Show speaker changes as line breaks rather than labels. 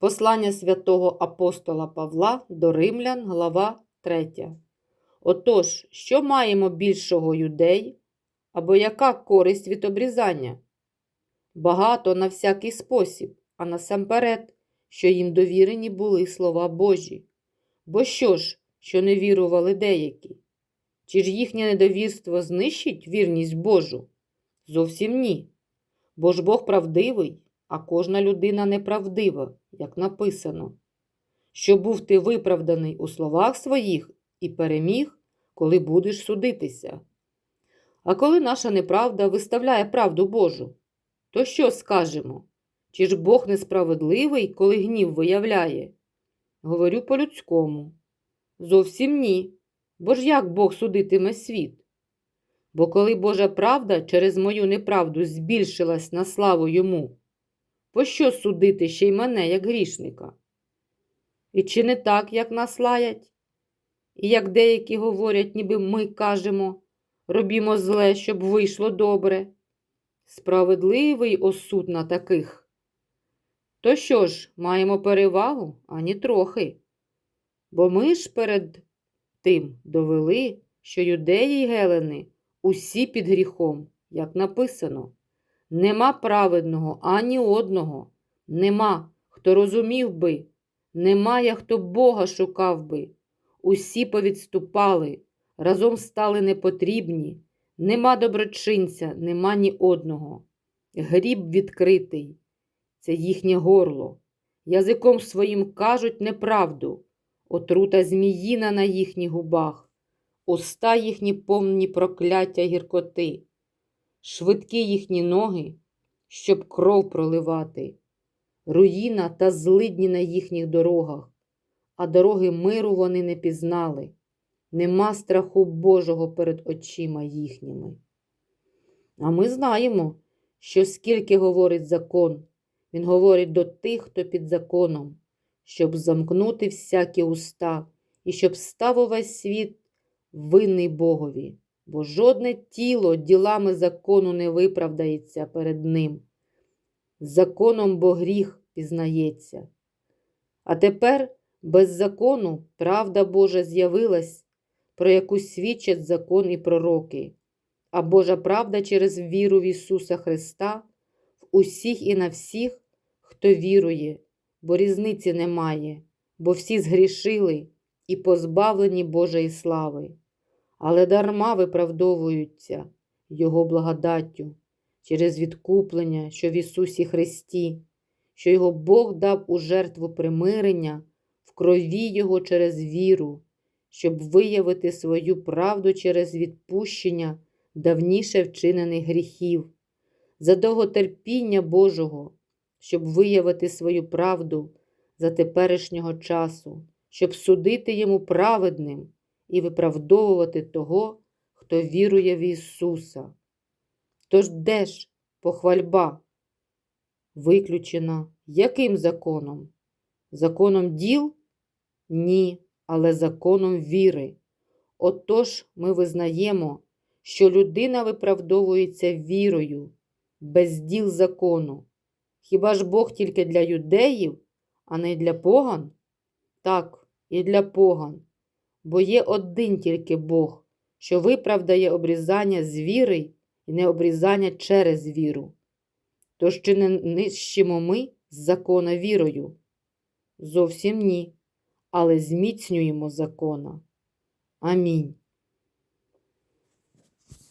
Послання святого апостола Павла до Римлян, глава 3. Отож, що маємо більшого юдей, або яка користь від обрізання? Багато на всякий спосіб, а насамперед, що їм довірені були слова Божі. Бо що ж, що не вірували деякі? Чи ж їхнє недовірство знищить вірність Божу? Зовсім ні. Бо ж Бог правдивий, а кожна людина неправдива, як написано. Що був ти виправданий у словах своїх і переміг, коли будеш судитися. А коли наша неправда виставляє правду Божу, то що скажемо? Чи ж Бог несправедливий, коли гнів виявляє? Говорю по-людському. Зовсім ні. Бо ж як Бог судитиме світ? Бо коли Божа правда через мою неправду збільшилась на славу йому, пощо судити ще й мене, як грішника? І чи не так, як нас лаять? І як деякі говорять, ніби ми кажемо, робімо зле, щоб вийшло добре. Справедливий осуд на таких. То що ж, маємо перевагу, ані трохи. Бо ми ж перед тим довели, що юдеї й гелени усі під гріхом, як написано. Нема праведного ані одного, нема, хто розумів би, немає, хто Бога шукав би. Усі повідступали, разом стали непотрібні, нема доброчинця, нема ні одного. Гріб відкритий, це їхнє горло. Язиком своїм кажуть неправду, отрута зміїна на їхніх губах, уста їхні повні прокляття гіркоти, швидкі їхні ноги, щоб кров проливати, руїна та злидні на їхніх дорогах, а дороги миру вони не пізнали. Нема страху Божого перед очима їхніми. А ми знаємо, що скільки говорить закон, він говорить до тих, хто під законом, щоб замкнути всякі уста і щоб став увесь світ винний Богові, бо жодне тіло ділами закону не виправдається перед ним. Законом бо гріх пізнається. А тепер без закону правда Божа з'явилась, про яку свідчать закон і пророки, а Божа правда через віру в Ісуса Христа в усіх і на всіх, хто вірує, бо різниці немає, бо всі згрішили і позбавлені Божої слави, але дарма виправдовуються Його благодаттю через відкуплення, що в Ісусі Христі, що Його Бог дав у жертву примирення в крові Його через віру, щоб виявити свою правду через відпущення давніше вчинених гріхів, за довготерпіння Божого, щоб виявити свою правду за теперішнього часу, щоб судити йому праведним і виправдовувати того, хто вірує в Ісуса. Тож де ж похвальба? Виключена яким законом? Законом діл? Ні, але законом віри. Отож ми визнаємо, що людина виправдовується вірою, без діл закону. Хіба ж Бог тільки для юдеїв, а не для поган? Так, і для поган, бо є один тільки Бог, що виправдає обрізання з віри і не обрізання через віру. Тож чи не нищимо ми з закона вірою? Зовсім ні, але зміцнюємо закона. Амінь.